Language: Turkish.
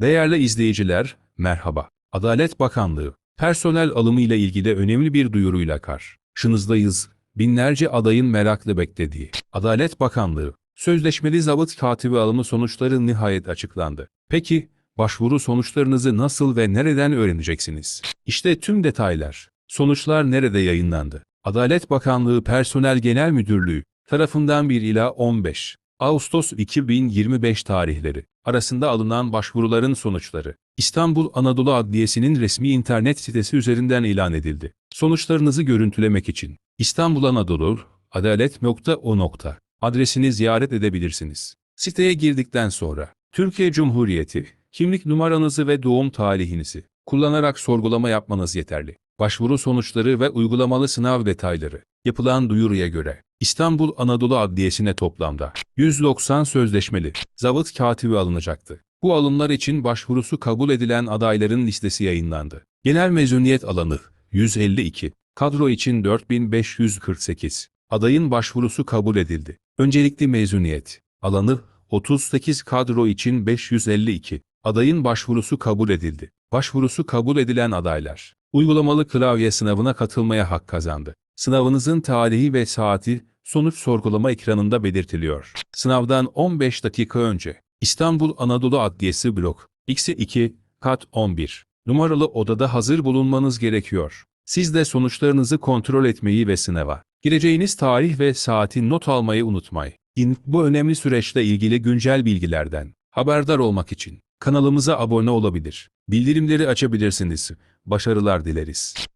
Değerli izleyiciler, merhaba. Adalet Bakanlığı, personel alımı ile ilgili önemli bir duyuruyla karşınızdayız. Binlerce adayın merakla beklediği Adalet Bakanlığı, sözleşmeli zabıt katibi alımı sonuçları nihayet açıklandı. Peki, başvuru sonuçlarınızı nasıl ve nereden öğreneceksiniz? İşte tüm detaylar. Sonuçlar nerede yayınlandı? Adalet Bakanlığı Personel Genel Müdürlüğü tarafından 1 ila 15 Ağustos 2025 tarihleri arasında alınan başvuruların sonuçları İstanbul Anadolu Adliyesi'nin resmi internet sitesi üzerinden ilan edildi. Sonuçlarınızı görüntülemek için İstanbul Anadolu adalet.o. adresini ziyaret edebilirsiniz. Siteye girdikten sonra Türkiye Cumhuriyeti kimlik numaranızı ve doğum tarihinizi kullanarak sorgulama yapmanız yeterli. Başvuru sonuçları ve uygulamalı sınav detayları yapılan duyuruya göre İstanbul Anadolu Adliyesi'ne toplamda 190 sözleşmeli zabıt katibi alınacaktı. Bu alımlar için başvurusu kabul edilen adayların listesi yayınlandı. Genel mezuniyet alanı 152, kadro için 4548. Adayın başvurusu kabul edildi. Öncelikli mezuniyet alanı 38 kadro için 552. Adayın başvurusu kabul edildi. Başvurusu kabul edilen adaylar uygulamalı klavye sınavına katılmaya hak kazandı. Sınavınızın tarihi ve saati sonuç sorgulama ekranında belirtiliyor. Sınavdan 15 dakika önce İstanbul Anadolu Adliyesi Blok X2 Kat 11 numaralı odada hazır bulunmanız gerekiyor. Siz de sonuçlarınızı kontrol etmeyi ve sınava gireceğiniz tarih ve saati not almayı unutmayın. Bu önemli süreçle ilgili güncel bilgilerden haberdar olmak için kanalımıza abone olabilir, bildirimleri açabilirsiniz. Başarılar dileriz.